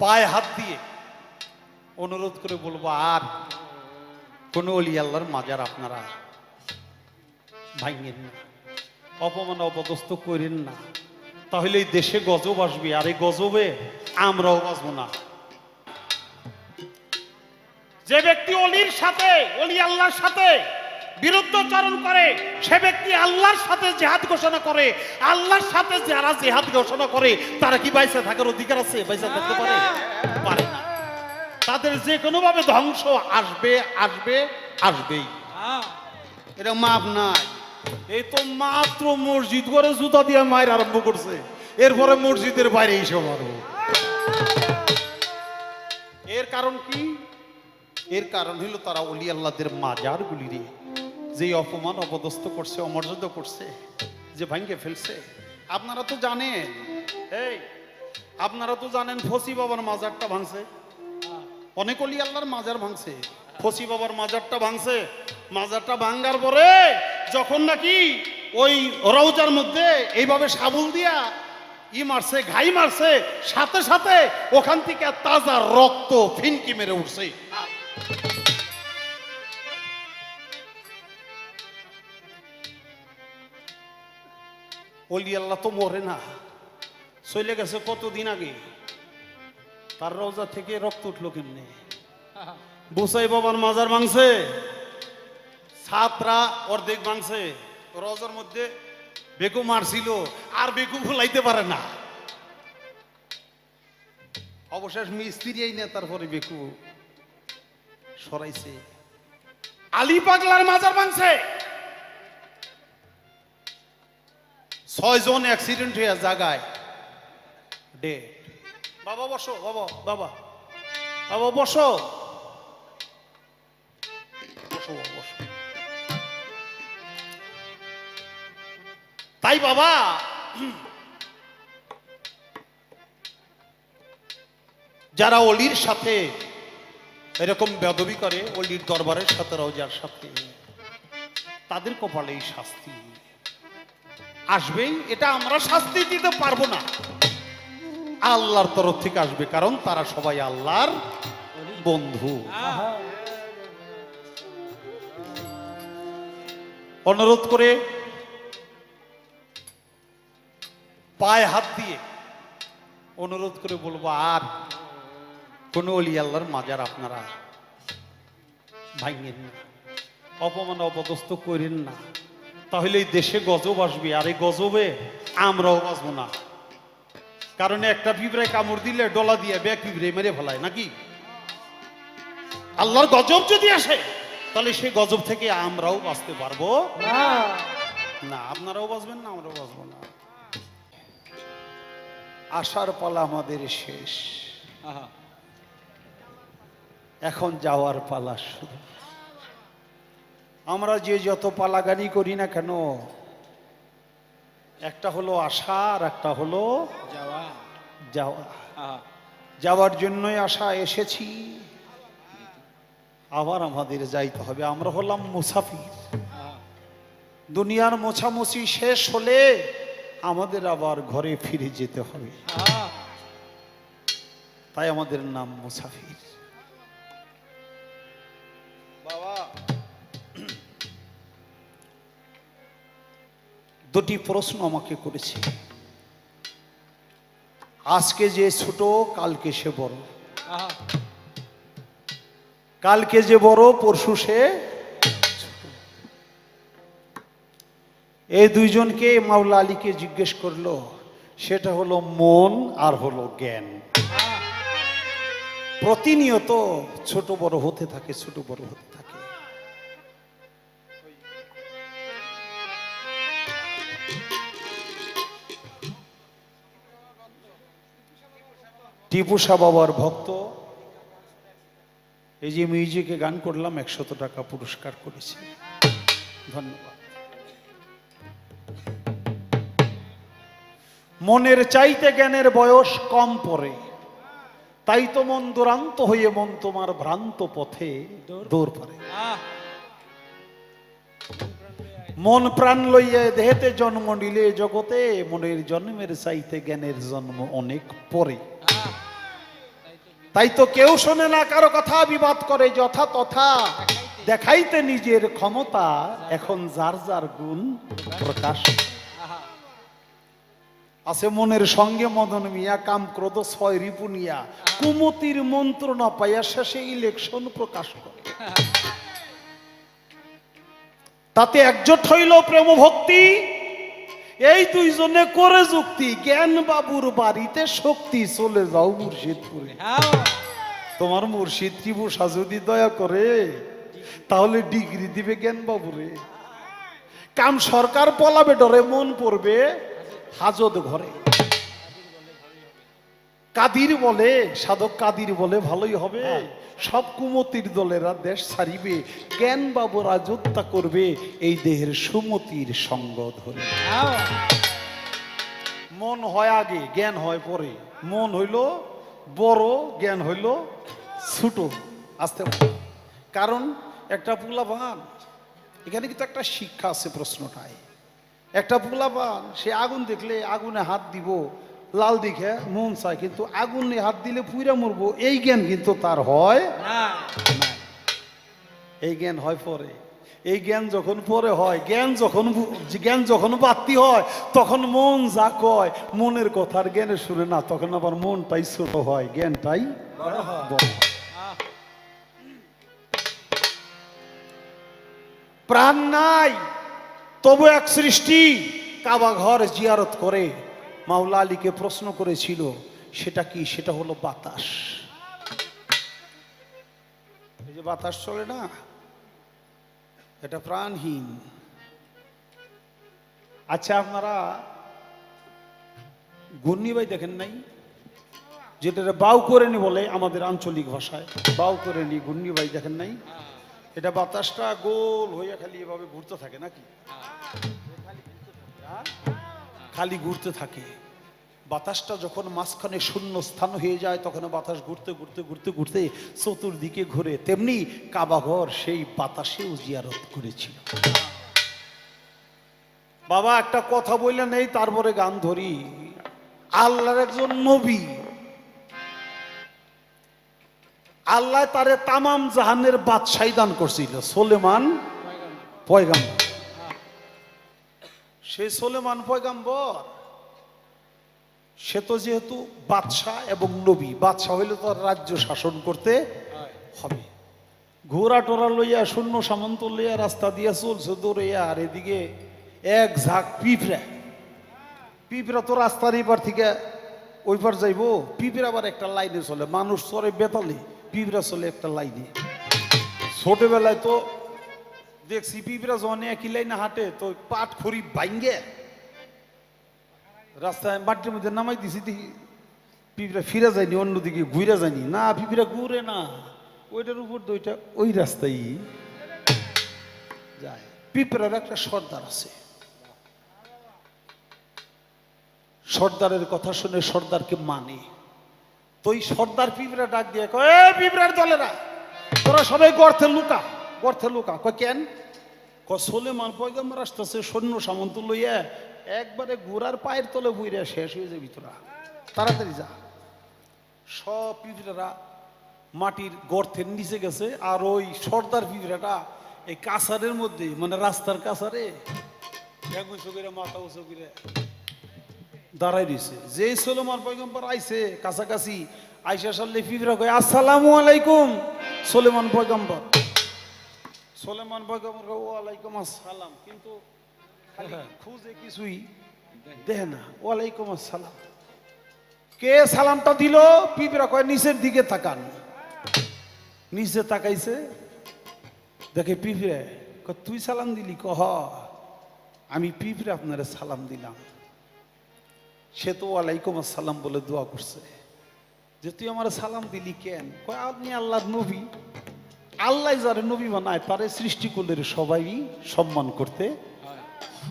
পায়ে হাত দিয়ে অনুরোধ করে বলব, আর কোন অলি আল্লাহর মাজার আপনারা ভাঙেন না। অপমান অপদস্থ করেন না। তাহলে এই দেশে গজব আসবে, আর এই গজবে আমরাও বাঁচবো না। যে ব্যক্তি অলির সাথে, অলি আল্লাহর সাথে বিরুদ্ধচারণ করে, সে ব্যক্তি আল্লাহর সাথে জেহাদ ঘোষণা করে, আল্লাহর সাথে যারা জেহাদ ঘোষণা করে, তারা কি বাইসা থাকার অধিকার আছে? বাইসে থাকতে পারে? পারে না। তাদের যে কোনো ভাবে ধ্বংস আসবে আসবে, আসবেই। এটা মাপ নাই। এই তো মাত্র মসজিদ করে জুতা দিয়ে মায়ের আরম্ভ করছে। এরপরে মসজিদের বাইরে এইসব আরও এর কারণ কি? এর কারণ হলো তারা অলি আল্লাহদের মাজার গুলিরে যে অপমান, অপদস্থ করছে, অমর্যাদা করছে, যে ভাঙ্গে ফেলছে। আপনারা তো জানেন, এই, আপনারা তো জানেন ফসি বাবার মাজারটা ভাঙছে। অনেক অলি আল্লাহর মাজার ভাঙছে। ফসি বাবার মাজারটা ভাঙছে। মাজারটা ভাঙ্গার পরে যখন নাকি ওই রৌজার মধ্যে এইভাবে সাবুল দিয়া ই মারছে, ঘাই মারছে, সাথে সাথে ওখান থেকে তাজা রক্ত ফিনকি মেরে উঠছে। অলি আল্লাহ তো মরে না। চলে গেছে কতদিন আগে? তার রোজা থেকে রক্ত উঠল কেমনে? বুসাই বাবার মাজার ভাঙছে ছাত্রা অর্ধেক ভাঙছে। রোজার মধ্যে বেকু মারছিল, আর বেকু ফুলাইতে পারে না। অবশেষ মিস্ত্রি না, তারপরে বেকু সরাইছে। আলী পাগলার মাজার ভাঙছে। ছয় জন অ্যাক্সিডেন্ট হয়ে জায়গায় ডেড বাবা বসো বাবা বাবা। বাবা বসো। বসো বসো। তাই বাবা। যারা অলির সাথে এরকম বেদবি করে অলির দরবারের সাথে রোজার সাথে তাদের কপালে এই শাস্তি। আসবেই, এটা আমরা শাস্তি দিতে পারব না। আল্লাহর তরফ থেকে আসবে, কারণ তারা সবাই আল্লাহর বন্ধু। অনুরোধ করে পায়ে হাত দিয়ে অনুরোধ করে বলব, আর কোন অলি আল্লাহর মাজার আপনারা ভাঙেন না, অপমান অপদস্থ করেন না। তাহলে এই দেশে গজব আসবে আর এই গজবে আমরাও বাঁচবো না। কারণ একটা পিঁপড়ায় কামড় দিলে ডলা দিয়ে ব্যাগ পিঁপড়ে মেরে ফেলায় নাকি? আল্লাহর গজব যদি আসে তাহলে সেই গজব থেকে আমরাও বাঁচতে পারব। না আপনারাও বাঁচবেন না আমরাও বাঁচবো না। আসার পালা আমাদের শেষ। এখন যাওয়ার পালা শুরু। আমরা যে যত পালাগানি করি না কেন একটা হলো আশা আর একটা হলো যাওয়া। যাওয়া। যাওয়ার জন্যই আশা এসেছি। আবার আমাদের যাইতে হবে। আমরা হলাম মুসাফির। দুনিয়ার মোছামুছি শেষ হলে আমাদের আবার ঘরে ফিরে যেতে হবে। তাই আমাদের নাম মুসাফির। দুটি প্রশ্ন আমাকে করেছে। আজকে যে ছোট, কালকে সে বড়। কালকে যে বড়, পরশু সে এই দুইজনকে মাওলা আলীকে জিজ্ঞেস করল, সেটা হলো মন আর হলো জ্ঞান। প্রতিনিয়ত ছোট বড় হতে থাকে, ছোট বড় হতে থাকে। টিপু বাবার ভক্ত। এই যে মিউজিকে গান করলাম, একশত টাকা পুরস্কার করেছি। ধন্যবাদ। মনের চাইতে জ্ঞানের বয়স কম পড়ে। তাই তো মন দুরান্ত হয়ে মন তোমার ভ্রান্ত পথে দৌড় পড়ে। মন প্রাণ লইয়া দেহেতে জন্ম নিলে জগতে মনের জন্মের চাইতে জ্ঞানের জন্ম অনেক পরে তাই তো কেউ শোনে না কারও কথা বিবাদ করে যথা তথা। দেখাইতে নিজের ক্ষমতা এখন যার যার গুণ প্রকাশ। আছে মনের সঙ্গে মদন মিয়া, কাম ক্রোধ ছয় রিপুনিয়া কুমতির মন্ত্রণা পাইয়া শেষে ইলেকশন প্রকাশ করে। তাতে একজোট হইল প্রেম ভক্তি এই দুইজনে করে যুক্তি। জ্ঞান বাবুর বাড়িতে শক্তি চলে যাও মুর্শিদপুরে। তোমার মুর্শিদ কি বসা যদি দয়া করে তাহলে ডিগ্রি দিবে জ্ঞান বাবুরে। কাম সরকার পলাবে ডরে মন পড়বে হাজত ঘরে। কাদির বলে সাধক কাদির বলে ভালোই হবে। সব কুমতির দলেরা দেশ ছাড়িবে জ্ঞান বাবু রাজত্বা করবে এই দেহের সুমতির সঙ্গ ধরে। মন হয় আগে জ্ঞান হয় পরে। মন হইল বড় জ্ঞান হইল ছোট। আসতে কারণ একটা পুলাবান এখানে কিন্তু একটা শিক্ষা আছে প্রশ্নটায়। একটা পুলাবান সে আগুন দেখলে আগুনে হাত দিব লাল দিকে মন চায় কিন্তু আগুনে হাত দিলে পুইরা মরবো এই জ্ঞান কিন্তু তার হয় না। এই জ্ঞান হয় পরে। এই জ্ঞান যখন পরে হয় জ্ঞান যখন জ্ঞান যখন বাড়তি হয় তখন মন যা কয় মনের কথার জ্ঞানে শুনে না তখন আবার মনটাই ছোট হয় জ্ঞানটাই প্রাণ নাই তবু এক সৃষ্টি কাবা ঘর জিয়ারত করে। মাওলা আলীকে প্রশ্ন করেছিল, সেটা কি? সেটা হলো বাতাস। এই যে বাতাস চলে না? এটা প্রাণহীন। আচ্ছা আপনারা ঘূর্ণিবাই দেখেন নাই? যেটা বাউ করে নি বলে আমাদের আঞ্চলিক ভাষায়। বাউ করে নি ঘূর্ণিবাই দেখেন নাই? এটা বাতাসটা গোল হইয়া খালি এভাবে ঘুরতে থাকে নাকি? হ্যাঁ? খালি ঘুরতে থাকে। বাতাসটা যখন মাঝখানে শূন্য স্থান হয়ে যায়, তখন বাতাস ঘুরতে ঘুরতে ঘুরতে ঘুরতে চতুর্দিকে ঘুরে। তেমনি কাবাঘর সেই বাতাসেও জিয়ারত করেছিল। বাবা, একটা কথা বললে নেই, তারপরে গান ধরি। আল্লাহর একজন নবী। আল্লাহ তারে তামাম জাহানের বাদশাহী দান করছিল। সোলেমান পয়গাম্বর। সেই সোলেমান পয়গাম্বর। সে তো যেহেতু বাদশাহ এবং নবী বাদশাহ হইলে তো রাজ্য শাসন করতে হবে। ঘোড়া টোরা লইয়া শূন্য সামন্ত লইয়া রাস্তা দিয়া চলছে দৌড়াইয়া আর এদিকে এক ঝাঁক পিঁপড়া। পিঁপড়া তো রাস্তার এবার থেকে ওইবার যাইবো পিঁপড়া আবার একটা লাইনে চলে। মানুষ চলে বেতালে পিঁপড়া চলে একটা লাইনে। ছোটবেলায় তো পিঁপড়া যখন একই লাইনে হাঁটে, তো পাট খড়ি বাইঙ্গে রাস্তায় মাটির মধ্যে নামাই দিছি, দেখি ফিরে যায়নি, অন্যদিকে ঘুরে যায়নি। না, পিঁপড়া ঘুরে না। ওইটার উপর ওই রাস্তায় যায়। পিঁপড়ার একটা সর্দার আছে। সর্দারের কথা শুনে সর্দারকে মানে। তো ওই সর্দার পিঁপড়া ডাক দিয়ে কয়, "এ পিঁপড়ার দলেরা, তোরা সবাই গর্তে লুকা। গর্তে লুকা কয় কেন? ক সোলেমান পয়গাম্বর আসতেছে, সৈন্য সামন্ত লইয়া একবারে গোড়ার পায়ের তলে বইরা শেষ হয়ে যাবি তোরা তাড়াতাড়ি যা। সব পিঁপড়ারা মাটির গর্তের নিচে গেছে, আর ওই সর্দার পিঁপড়াটা এই কাছারের মধ্যে মানে রাস্তার কাছারে মাথা উঁচু করে দাঁড়াই দিছে যে সোলেমান পয়গম্বর আইছে কাছাকাছি, আইসা সাল্লে পিঁপড়া কয়, আসসালামু আলাইকুম সোলেমান পয়গম্বর। সোলেমান পয়গম্বর কয়, ওয়ালাইকুম আসসালাম। কিন্তু খালি খুঁজে কিছুই দেখে না। ওয়ালাইকুম আসসালাম। কে সালামটা দিল? পিঁপড়া কয় নিচের দিকে তাকান। নিচে তাকাইছে? দেখে পিঁপড়ে তুই সালাম দিলি কহ? আমি পিঁপড়ে আপনারে সালাম দিলাম। সে তো ওয়ালাইকুম আসসালাম বলে দোয়া করছে। যে তুই আমার সালাম দিলি কেন? কয় আপনি আল্লাহ নবী। আল্লাহ যারে নবী বানায়, তারে সৃষ্টি করলে সবাই সম্মান করতে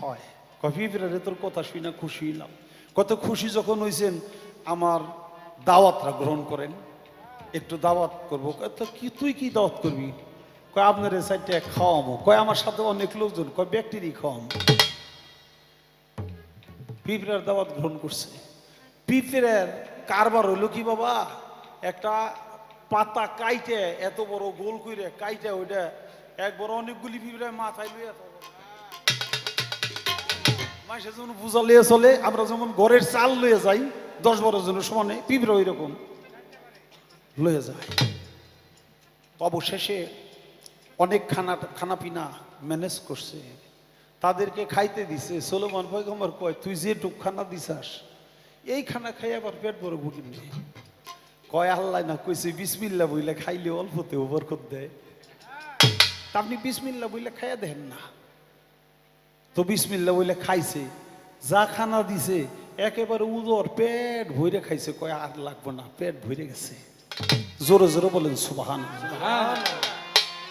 হয়। কফি ফিরারে, তোর কথা শুই না, খুশি হইলাম। কত খুশি যখন হয়েছেন আমার দাওয়াতরা গ্রহণ করেন। একটু দাওয়াত করব। কি, তুই কি দাওয়াত করবি? কয়, আপনার এই সাইডটা খাওয়ামো। কয়, আমার সাথে অনেক লোকজন। কয় ব্যক্তিরই খাওয়াবো পিঁপড়ার দাওয়াত গ্রহণ করছে। পিঁপড়ের কারবার হইল কি বাবা? একটা পাতা কাইটে, এত বড় গোল কইরে কাইটে ওইটা একবার অনেকগুলি পিঁপড়ে মাথায় থাকে মাসে যেমন পূজা লিয়ে চলে, আমরা যেমন ঘরের চাল লইয়ে যাই, দশ বারো জনের সমানে পিঁপড়ে ওই রকম লইয়ে যায়। অবশেষে অনেক খানা খানা পিনা ম্যানেজ করছে। তাদেরকে খাইতে দিছে। সোলোমান পয়গম্বর কয়, তুই যে টুক খানা দিছাস, এই খানা খাই আবার পেট বড় ভুগি নে কয় আল্লাহ না কইছে বিসমিল্লা বইলে খাইলে অল্পতে বরকত দেয়। তা আপনি বিসমিল্লা বইলে খাইয়া দেন না। তো বিসমিল্লা বইলে খাইছে, যা খানা দিছে, একেবারে উদর পেট ভরে খাইছে। কয়, আর লাগবো না, পেট ভরে গেছে। জোরে জোরে বলেন সুবাহান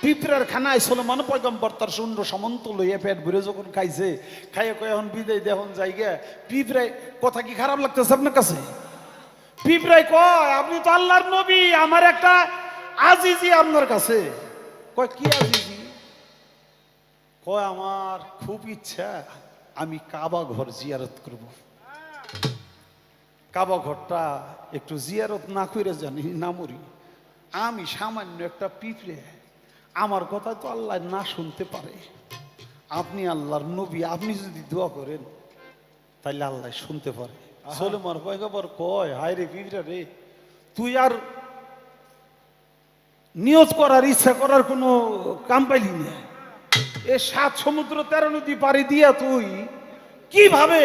পিঁপড়ার খানায় সলমান পয়গম্বর তার শূন্য সমন্ত লইয়া পেট ভরে যখন খাইছে, খাইয়ে কয়, এখন বিদায় দেখন জায়গা। পিঁপড়ায়, কথা কি খারাপ লাগতেছে আপনার কাছে? পিঁপড়ায় কয়, আপনি তো আল্লাহর নবী, আমার একটা আজিজি আপনার কাছে। কয়, কি আজিজি? কয়, আমার খুব ইচ্ছা, আমি কাবা ঘর জিয়ারত করব। কাবা ঘরটা একটু জিয়ারত না করে জানি, না মরি। আমি সামান্য একটা পিঁপড়ে, আমার কথা তো আল্লাহ না শুনতে পারে। আপনি আল্লাহর নবী, আপনি যদি দোয়া করেন, তাইলে আল্লাহ শুনতে পারে। নিয়ত করার ইচ্ছা করার কাম পাইলি না। এ সাত সমুদ্র তেরো নদী পাড়ি দিয়া তুই কীভাবে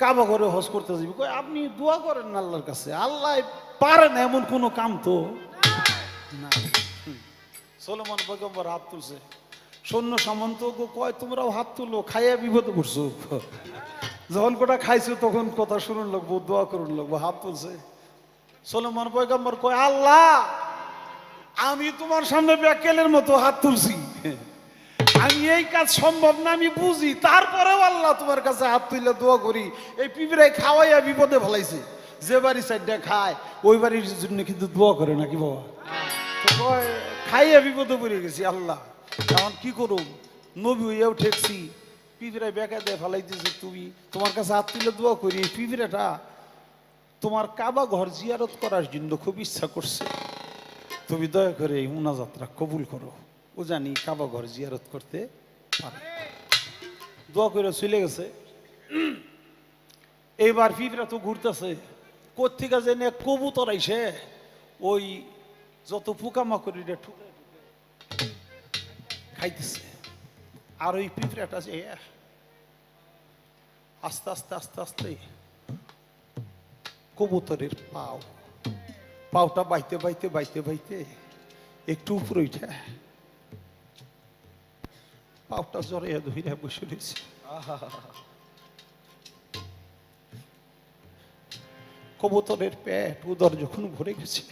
কাবা ঘরে করতে যাবি? কই আপনি দোয়া করেন আল্লাহর কাছে, আল্লাহ পারেন এমন কোনো কাম তো না সোলেমান পয়গম্বর হাত তুলছে। সৈন্য সামন্ত কয়, তোমরাও হাত তুলো, খাইয়া বিপদে পড়ছো। যখন কোটা খাইছো, তখন কথা শুনুন লাগবো দোয়া করুন লাগবো হাত তুলছে। সোলেমান পয়গম্বর কয়, আল্লাহ, আমি তোমার সামনে ব্যাকেলের মতো হাত তুলছি। আমি এই কাজ সম্ভব না, আমি বুঝি। তারপরেও আল্লাহ তোমার কাছে হাত তুলে দোয়া করি। এই পিঁপড়ায় খাওয়াইয়া বিপদে ফেলাইছে। যে বাড়ি সাইডটা খায়, ওই বাড়ির জন্য কিন্তু দোয়া করে নাকি বাবা? খাইয়া বিপদে পড়ে গেছি, আল্লাহ। এখন কি করুম? নবী হইয়াও ঠেকছি। পিঁপড়ায় বেকা দিয়ে ফেলাইতেছে তুমি। তোমার কাছে হাত তুলে দোয়া করি, এই পিঁপড়াটা তোমার কাবা ঘর জিয়ারত করার জন্য খুব ইচ্ছা করছে। তুমি দয়া করে এই মুনাজাতটা কবুল করো। ও জানি কাবা ঘর জিয়ারত করতে পারে। দোয়া করে চলে গেছে। এইবার ফিফরা তো ঘুরতেছে। কোথেকে জেনে কবুতর আইসে, ওই যত পোকামাকড়ি রে ঠুকে ঠুকে খাইতেছে। আর ওই পিঁপড়াটা যে আস্তে আস্তে আস্তে আস্তে। কবুতরের পাও। পাওটা বাইতে বাইতে বাইতে বাইতে। একটু উপরে উঠে। পাওটা জ্বরে ধুইরা বসে রয়েছে। কবুতরের পেট উদর যখন ভরে গেছে,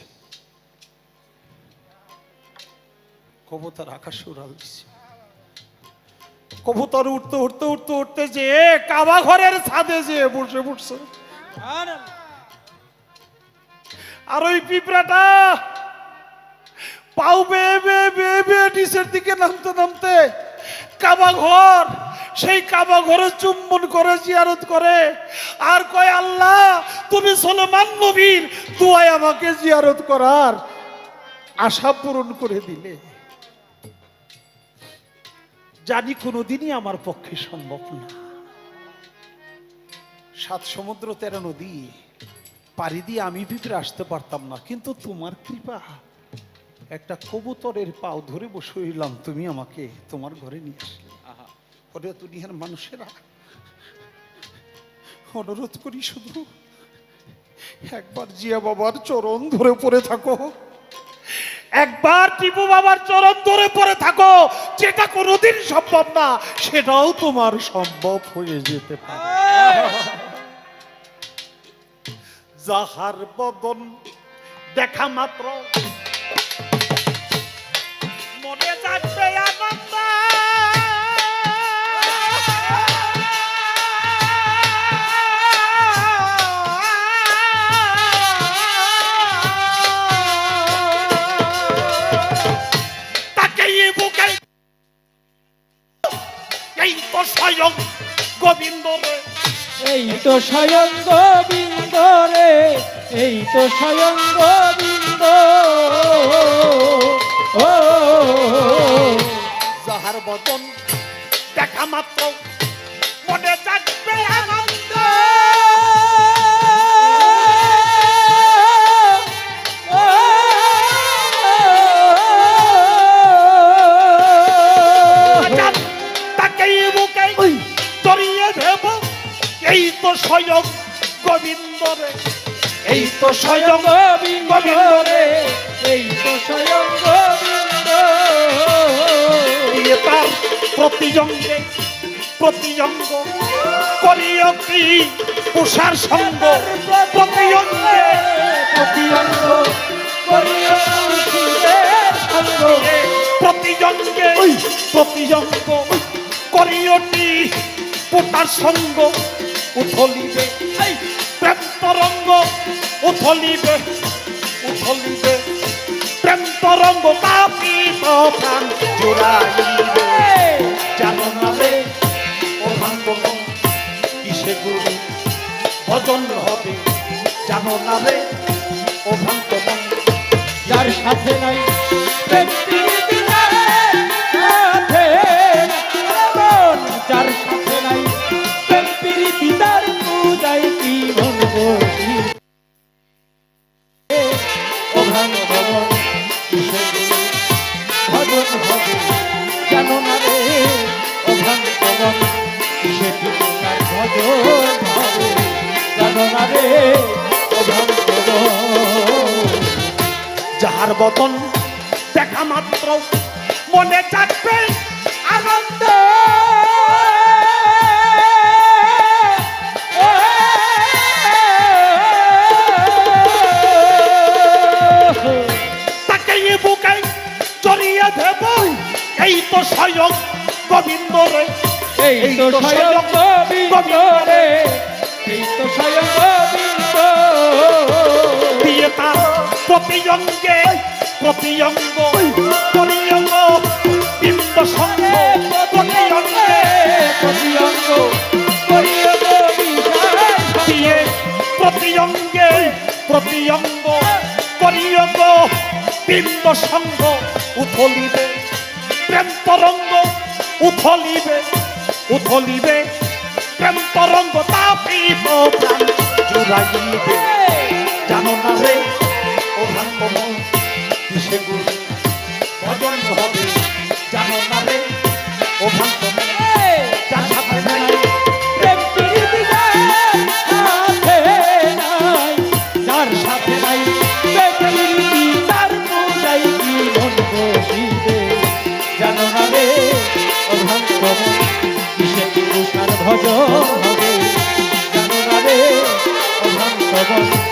কবুতর আকাশ উড়াল দিছে। কবুতর উঠতে উঠতে উঠতে উঠতে যে কাবা ঘরের ছাদে যে বসে পড়ছে। আর ওই পিঁপড়াটা পাও বেয়ে বেয়ে বেয়ে বেয়ে নিচের দিকে নামতে নামতে কাবা ঘর, সেই কাবা ঘরে চুম্বন করে, জিয়ারত করে। আর কয়, আল্লাহ, তুমি সলমান নবীর দোয়ায় আমাকে জিয়ারত করার আশা পূরণ করে দিলে। জানি কোনোদিনই আমার পক্ষে সম্ভব না। সাত সমুদ্র তেরো নদী পাড়ি দিয়ে আমি ভিতরে আসতে পারতাম না কিন্তু তোমার কৃপা। একটা কবুতরের পাও ধরে বসে রইলাম তুমি আমাকে তোমার ঘরে নিয়ে আসলে। ওরে দুনিয়ার মানুষেরা অনুরোধ করি শুধু একবার জিয়া বাবার চরণ ধরে পড়ে থাকো। একবার টিপু বাবার চরণ ধরে পড়ে থাকো। যেটা কোনোদিন সম্ভব না সেটাও তোমার সম্ভব হয়ে যেতে পারে। যাহার বদন দেখা মাত্র তো স্বয়ং গোবিন্দ রে এই তো স্বয়ং গোবিন্দ ও। যাহার বদন দেখা মাত্র স্বয়ং গোবিন্দ রে এই তো স্বয়ং গোবিন্দ রে এই তো স্বয়ং গোবিন্দ দিয়ে তার প্রতিজঙ্গে প্রতিজঙ্গ করিও কি পুষার সঙ্গ? প্রতিজঙ্গে প্রতি অঙ্গ করিও প্রতিজঙ্গে প্রতিজঙ্গ করিওটি পুতার সঙ্গ? উথলিবে এই প্রেম তরঙ্গ, উথলিবে উথলিবে, প্রেম তরঙ্গ কাপিত প্রাণ জোড়াইবে। জানো না রে, ও ভাঙ্গন কিসে গুরু, ভজন হবে? জানো না রে, ও ভাঙ্গন যার সাথে নাই প্রেম ও যাহার বদন দেখা মাত্র মনে চাকবে আনন্দ। এই তো স্বয়ং গোবিন্দ রে। এই তো স্বয়ং গোবিন্দ রে। এই তো স্বয়ং গোবিন্দ দিয়ে তার প্রতিজঙ্গে প্রতিজঙ্গ প্রতিজঙ্গ বিম্ব সঙ্গ প্রতিজঙ্গে প্রতি অঙ্গ করিও গো বিশাল দিয়ে প্রতিজঙ্গে প্রতিজঙ্গ করিয়ঙ্গ বিম্ব সঙ্গ, উথলিবে, প্রেম তরঙ্গ, উথলিবে উথলিবে, প্রেম তরঙ্গ তাপিত প্রাণ জুড়াইবে। জানো না রে? ও ভাঙ্গম কিসে গুরু ভজন হবে জানো না রে? ও ভাঙ্গম ভজন হবে? জানো না রে? অভাঙ্গম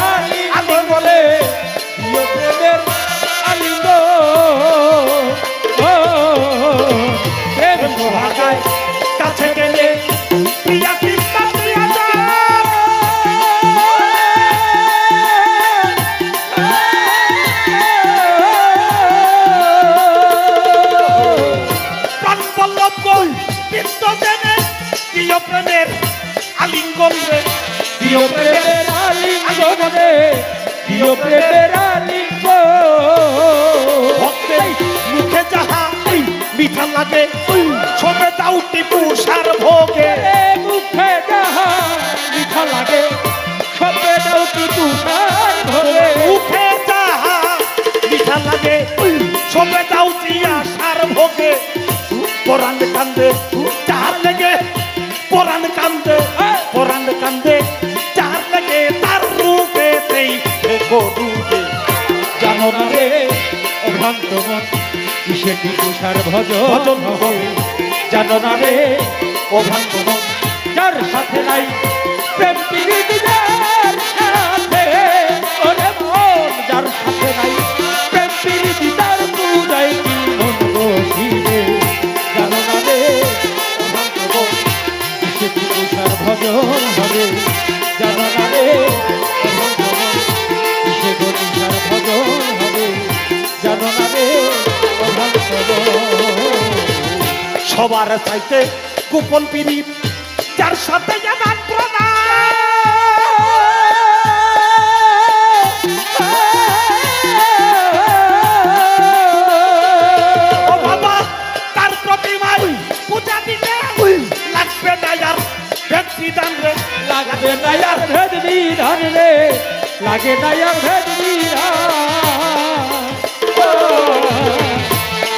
পরাণ কান্দে চার লেগে পরাণ কান্দে পরাণ কান্দে। চার লেগে তার রূপে সেই ডুবে জানো না রে অভ্রান্ত মন কিসে কি তুষার ভজন হবে? জানো না রে অভ্রান্ত মন যার সাথে নাই প্রেম প্রীতি সবার চাইতে গোপন পিরিত যার সাথে জানান ও বাবা তার প্রতিমায় পূজা দিতে লাগবে না আর ব্যক্তি দান রে। লাগবে না আর ভেদ বিধান রে লাগে না আর ভেদ বিধান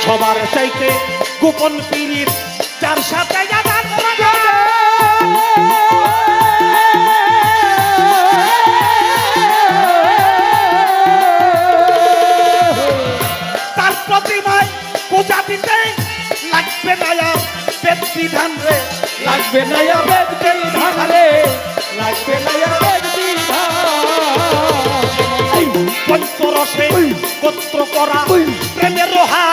সবার চাইতে গোপন পিরিত যার সাথে তার প্রতিমায় পূজা দিতে লাগবে না আর ব্যক্তি দান রে। লাগবে না আর ভেদ বিধান রে। লাগবে না আর ভেদ বিধান পঞ্চরসে গোত্র করা প্রেমের রোহা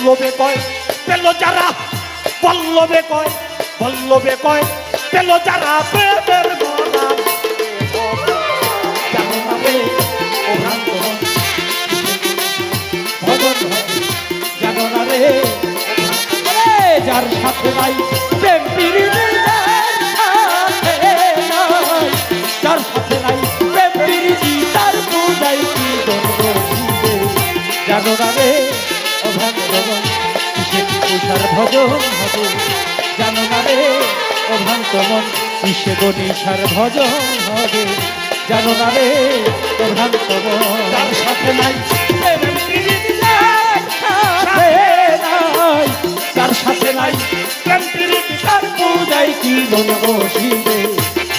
পল্লবে কয় পেল যারা পল্লবে কয় পল্লবে কয় পেল যারা প্রেমের গলা জানো না রে। জানো না রে রে, যার সাথে নাই প্রেম প্রীতি যার সাথে নাই কিসের ভজন হবে। জানো না রে ও ভ্রান্ত মন কিসে গণিসার ভজন হবে। জানো না রে ও ভ্রান্ত মন যার সাথে নাই। যার সাথে নাই তার পূজায় কি মন বসিবে?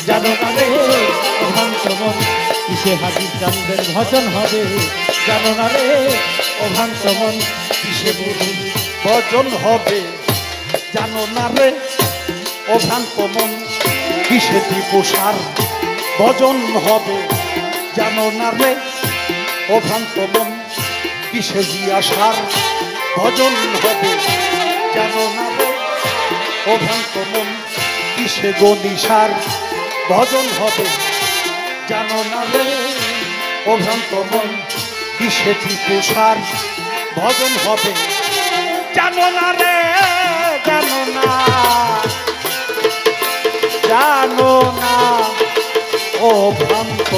জানো না রে ও ভ্রান্ত মন কিসে হাজির চান্দের ভজন হবে? জানো না রে ও ভ্রান্ত মন কিসে বলুন ভজন হবে। জানো না রে ও ভ্রান্ত মন কিসে ত্রিপুষার ভজন হবে। জানো না রে ও ভ্রান্ত মন কিসে জিয়াসার ভজন হবে। জানো না রে ও ভ্রান্ত মন কিসে গনিসার ভজন হবে। জানো না রে ও ভ্রান্ত মন কিসে ত্রিপুষার ভজন হবে। জানো না রে জানো না। জানো না ও ভ্রান্ত।